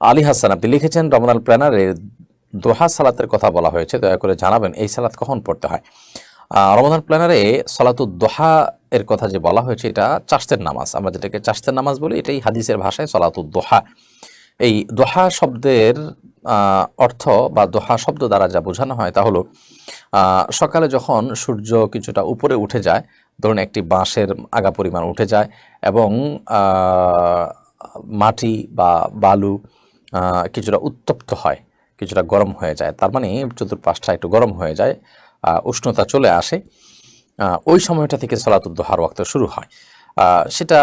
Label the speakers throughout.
Speaker 1: আলী হাসান, আপনি লিখেছেন রমজান প্ল্যানারে দোহা সালাতের কথা বলা হয়েছে, দয়া করে জানাবেন এই সালাত কখন পড়তে হয়। রমজান প্ল্যানারে সালাতুদ দোহা এর কথা যে বলা হয়েছে, এটা চাষতের নামাজ। আমরা যেটাকে চাষতের নামাজ বলি, এটাই হাদিসের ভাষায় সালাতুদ দোহা। এই দোহা শব্দের অর্থ বা দোহা শব্দ দ্বারা যা বোঝানো হয় তা হলো সকালে যখন সূর্য কিছুটা উপরে উঠে যায়, ধরুন একটি বাঁশের আগা পরিমাণ উঠে যায় এবং মাটি বা বালু কিছুটা উত্তপ্ত হয়, কিছুটা গরম হয়ে যায়। তার মানে চতুর্পাশটা একটু গরম হয়ে যায় উষ্ণতা চলে আসে। ওই সময়টা থেকে সলাতুদ্দোহার ওয়াক্ত শুরু হয়। সেটা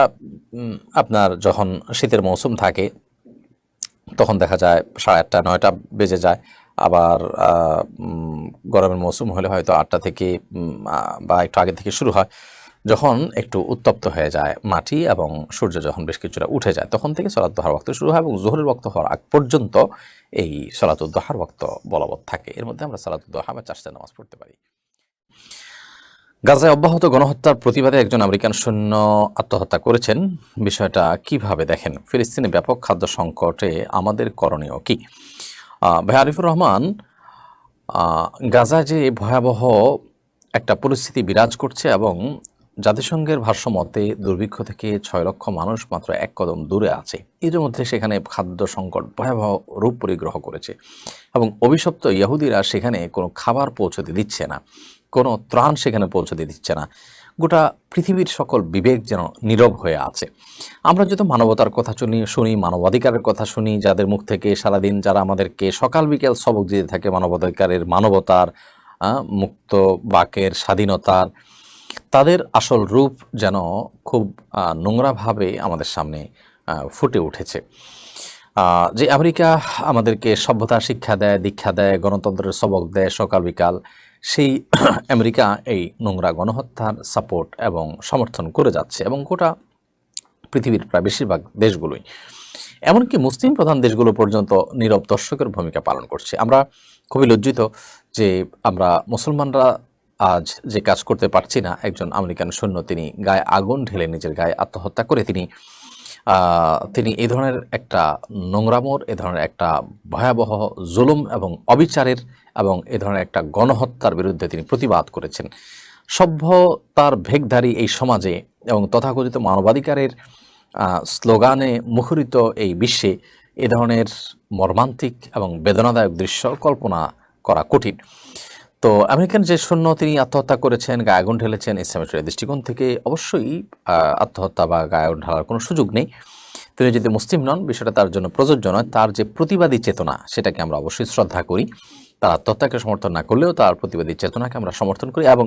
Speaker 1: আপনার যখন শীতের মৌসুম থাকে, তখন দেখা যায় সাড়ে আটটা, নয়টা বেজে যায়। আবার গরমের মৌসুম হলে হয়তো আটটা থেকে বা একটু আগে থেকে শুরু হয়। যখন একটু উত্তপ্ত হয়ে যায় মাটি এবং সূর্য যখন বেশ কিছুটা উঠে যায়, তখন থেকে সলাতুদ্দোহার ওয়াক্ত শুরু হয় এবং জোহরের বক্ত হওয়ার আগ পর্যন্ত এই সলাতুদ্দোহার বক্ত বলবৎ থাকে। এর মধ্যে আমরা সলাতুদ্দোহা বা চাষতে নামাজ পড়তে পারি। গাজায় অব্যাহত গণহত্যার প্রতিবাদে একজন আমেরিকান সৈন্য আত্মহত্যা করেছেন। বিষয়টা কীভাবে দেখেন? ফিলিস্তিনে ব্যাপক খাদ্য সংকটে আমাদের করণীয় কি? ভাই আরিফুর রহমান গাজায় যে ভয়াবহ একটা পরিস্থিতি বিরাজ করছে এবং জাতিসংঘের ভাষ্যমতে দুর্ভিক্ষ থেকে ছয় লক্ষ মানুষ মাত্র এক কদম দূরে আছে। মধ্যে সেখানে খাদ্য সংকট ভয়াবহ রূপ পরিগ্রহ করেছে এবং অভিশপ্ত ইয়াহুদিরা সেখানে কোনো খাবার পৌঁছতে দিচ্ছে না। কোনো ত্রাণ সেখানে পৌঁছতে দিচ্ছে না। গোটা পৃথিবীর সকল বিবেক যেন নীরব হয়ে আছে। আমরা যদি মানবতার কথা শুনি শুনি, মানবাধিকারের কথা শুনি, যাদের মুখ থেকে সারাদিন যারা আমাদেরকে সকাল বিকেল সবক দিতে থাকে মানবাধিকারের মানবতার মুক্ত বাকের স্বাধীনতার তাদের আসল রূপ যেন খুব নোংরাভাবে আমাদের সামনে ফুটে উঠেছে। যে আমেরিকা আমাদেরকে সভ্যতা শিক্ষা দেয়, দীক্ষা দেয়, গণতন্ত্রের সবক দেয় সকাল বিকাল, সেই আমেরিকা এই নোংরা গণহত্যার সাপোর্ট এবং সমর্থন করে যাচ্ছে এবং গোটা পৃথিবীর প্রায় বেশিরভাগ দেশগুলোই। এমনকি মুসলিম প্রধান দেশগুলো পর্যন্ত নীরব দর্শকের ভূমিকা পালন করছে। আমরা খুবই লজ্জিত যে আমরা মুসলমানরা আজ যে কাজ করতে পারছি না, একজন আমেরিকান সৈন্য তিনি গায়ে আগুন ঢেলে নিজের গায়ে আত্মহত্যা করে তিনি তিনি এই ধরনের একটা নোংরামোর এ ধরনের একটা ভয়াবহ জুলুম এবং অবিচারের এবং এ ধরনের একটা গণহত্যার বিরুদ্ধে তিনি প্রতিবাদ করেছেন। সভ্যতার ভেগধারী এই সমাজে এবং তথাকথিত মানবাধিকারের স্লোগানে মুখরিত এই বিশ্বে এ ধরনের মর্মান্তিক এবং বেদনাদায়ক দৃশ্য কল্পনা করা কঠিন। তো আমেরিকান যে সৈন্য তিনি আত্মহত্যা করেছেন, গায়ে আগুন ঢেলেছেন ইসলামের দৃষ্টিকোণ থেকে অবশ্যই আত্মহত্যা বা গায়ে আগুন ঢালার কোনো সুযোগ নেই। তিনি যদি মুসলিম নন, বিষয়টা তার জন্য প্রযোজ্য নয়। তার যে প্রতিবাদী চেতনা, সেটাকে আমরা অবশ্যই শ্রদ্ধা করি। তার আত্মহত্যাকে সমর্থন না করলেও তার প্রতিবাদী চেতনাকে আমরা সমর্থন করি এবং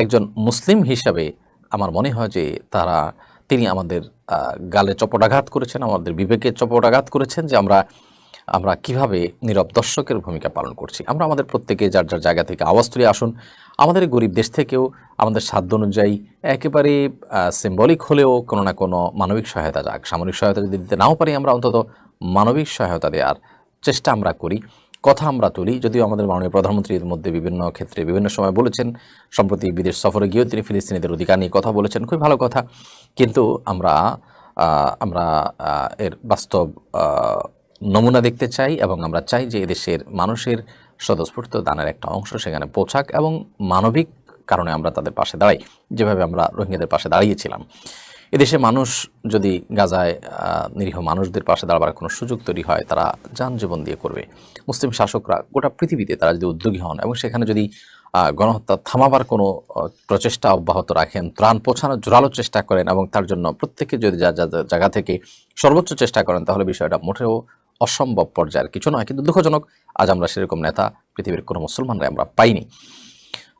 Speaker 1: একজন মুসলিম হিসাবে আমার মনে হয় যে তারা, তিনি আমাদের গালে চপটাঘাত করেছেন, আমাদের বিবেকে চপটাঘাত করেছেন যে আমরা আমরা কীভাবে নীরব দর্শকের ভূমিকা পালন করছি? আমরা আমাদের প্রত্যেকে যার যার জায়গা থেকে আওয়াজ তুলে আসুন। আমাদের গরিব দেশ থেকেও আমাদের সাধ্য অনুযায়ী একেবারে সিম্বলিক হলেও কোনো না কোনো মানবিক সহায়তা যাক। সামরিক সহায়তা যদি দিতে নাও পারি, আমরা অন্তত মানবিক সহায়তা দেওয়ার চেষ্টা আমরা করি। কথা আমরা তুলি, যদিও আমাদের মাননীয় প্রধানমন্ত্রীর মধ্যে বিভিন্ন ক্ষেত্রে বিভিন্ন সময় বলেছেন, সম্প্রতি বিদেশ সফরে গিয়েও তিনি ফিলিস্তিনিদের অধিকার নিয়ে কথা বলেছেন, খুবই ভালো কথা। কিন্তু আমরা আমরা এর বাস্তব নমুনা দেখতে চাই এবং আমরা চাই যে এদেশের মানুষের স্বতঃস্ফূর্ত দানের একটা অংশ সেখানে পোছাক এবং মানবিক কারণে আমরা তাদের পাশে দাঁড়াই, যেভাবে আমরা রোহিঙ্গাদের পাশে দাঁড়িয়েছিলাম। এদেশে মানুষ যদি গাজায় নিরীহ মানুষদের পাশে দাঁড়াবার কোনো সুযোগ তৈরি হয়, তারা যান জীবন দিয়ে করবে। মুসলিম শাসকরা গোটা পৃথিবীতে তারা যদি উদ্যোগী হন এবং সেখানে যদি গণহত্যা থামাবার কোনো প্রচেষ্টা অব্যাহত রাখেন, ত্রাণ পৌঁছানোর জোরালো চেষ্টা করেন এবং তার জন্য প্রত্যেকে যদি যা যা জায়গা থেকে সর্বোচ্চ চেষ্টা করেন, তাহলে বিষয়টা মোটেও অসম্ভব পর্যায়ের। কিছু নয়, কিন্তু দুঃখজনক, আজ আমরা সেরকম নেতা পৃথিবীর কোনো মুসলমানরা আমরা পাইনি।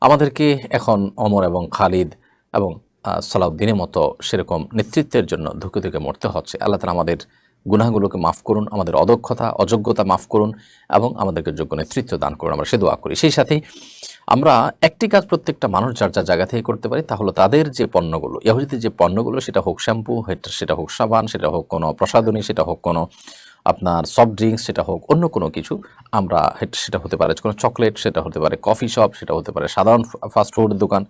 Speaker 1: আমাদেরকে এখন অমর এবং খালিদ এবং সালাউদ্দিনের মতো সেরকম নেতৃত্বের জন্য ধুকে ধুকে মরতে হচ্ছে। আল্লাহ তালা আমাদের গুনাহগুলোকে মাফ করুন, আমাদের অদক্ষতা, অযোগ্যতা মাফ করুন এবং আমাদেরকে যোগ্য নেতৃত্ব দান করুন। আমরা সে দোয়া করি। সেই সাথে আমরা একটি কাজ প্রত্যেকটা মানুষ যার যার জায়গা থেকে করতে পারি, তা হলো তাদের যে পণ্যগুলো, ইহুদিদের যে পণ্যগুলো, সেটা হোক শ্যাম্পু, সেটা হোক সাবান, সেটা হোক কোনো প্রসাধনী, সেটা হোক কোনো আপনার সফট ড্রিঙ্কস সেটা হোক, অন্য কোনো কিছু, আমরা সেটা হতে পারে কোনো চকলেট সেটা হতে পারে কফি শপ সেটা হতে পারে সাধারণ ফাস্ট ফুডের দোকান,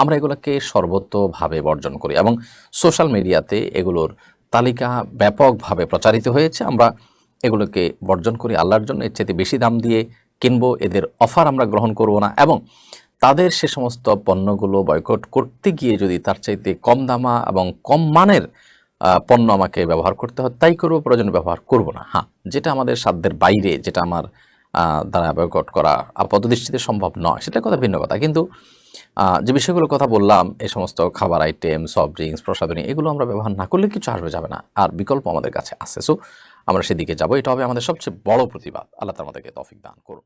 Speaker 1: আমরা এগুলোকে সর্বতভাবে বর্জন করি এবং সোশ্যাল মিডিয়াতে এগুলোর তালিকা ব্যাপকভাবে প্রচারিত হয়েছে। আমরা এগুলোকে বর্জন করি আল্লাহর জন্য, এর চাইতে বেশি দাম দিয়ে কিনবো, এদের অফার আমরা গ্রহণ করব না এবং তাদের সে সমস্ত পণ্যগুলো বয়কট করতে গিয়ে যদি তার চাইতে কম দামা এবং কম মানের পণ্য আমাকে ব্যবহার করতে হয়, তাই করব, প্রয়োজন ব্যবহার করব না। হ্যাঁ যেটা আমাদের সাধ্যের বাইরে, যেটা আমার দ্বারা বয়কট করা আপাত দৃষ্টিতে সম্ভব নয়, সেটা কথা ভিন্ন কথা। কিন্তু যে বিষয়গুলোর কথা বললাম এই সমস্ত খাবার আইটেম সফট ড্রিঙ্কস প্রসাধনী, এগুলো আমরা ব্যবহার না করলে কিছু আসবে, যাবে না। আর বিকল্প আমাদের কাছে আছে। সো আমরা সেদিকে যাব। এটা হবে আমাদের সবচেয়ে বড় প্রতিবাদ। আল্লাহ তার আমাদেরকে তফিক দান করুন